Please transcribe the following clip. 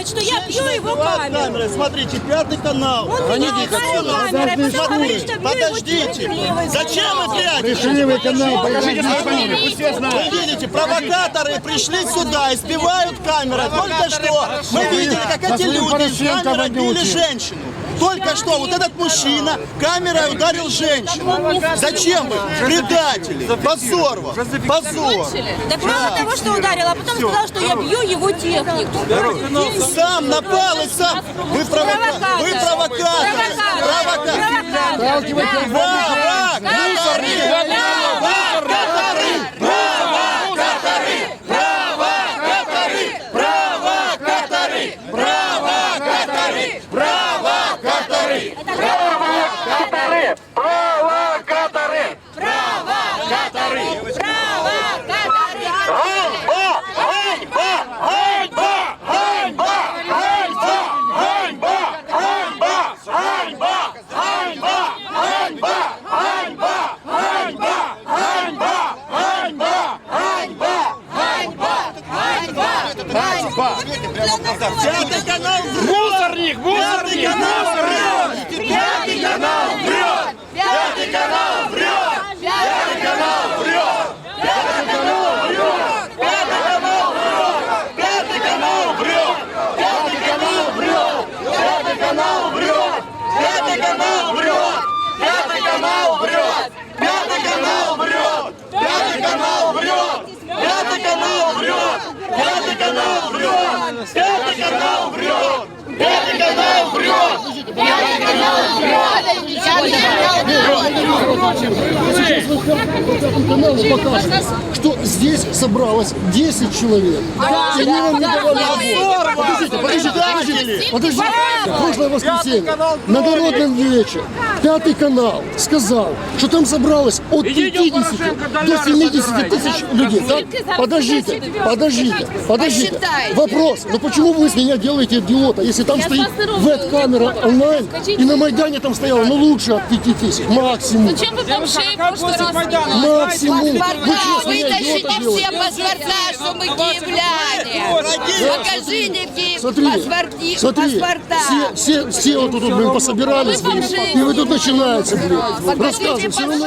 Только что я женщина его камеру. камерой. Смотрите, пятый канал. Он меня ударил камерой, потом говорит, что Подождите. Зачем вы прячете? Решили канал, покажите свою фамилию, пусть все Вы знают. видите, провокаторы пришли сюда, избивают камерой. Только что мы видели, как эти люди из камеры били женщину. Только что вот этот мужчина камерой ударил женщину. Зачем вы? Предатели. Позор вам. Позор. Так мало того, что ударил, а потом сказал, что я бью его технику. Сам напал и сам. Вы провокаторы. Вы. Провокаторы. Сталкивайте Провокаторы. Ганьба! Ганьба! Ганьба! Пятый канал Мусорник, Пятый мусорник, канал мусорник! Пятый канал канал врет! Пятый канал врет! Пятый канал врет! Пятый канал Сейчас вы по пятому каналу покажете, что здесь собралось 10 человек. И они вам не давали работу. Подождите, подождите, подождите, подождите. Прошлое воскресенье. На Народном вече пятый канал сказал, что там собралось от 50 до 70 тысяч людей. Подождите, подождите, подождите. Вопрос, ну почему вы из меня делаете идиота, если там стоит веб-камера онлайн, и на Майдане там стояло, ну лучше от 5 тысяч, максимум. Чем вы бомжей в прошлый раз Максимум. Вы с Вытащите все паспорта, что мы киевляне. Покажите в Киев Смотри, паспорти, смотри, паспорта. все, все, все вот тут, блин, пособирались, блин, и вы тут начинаете, блин, рассказывать, все равно...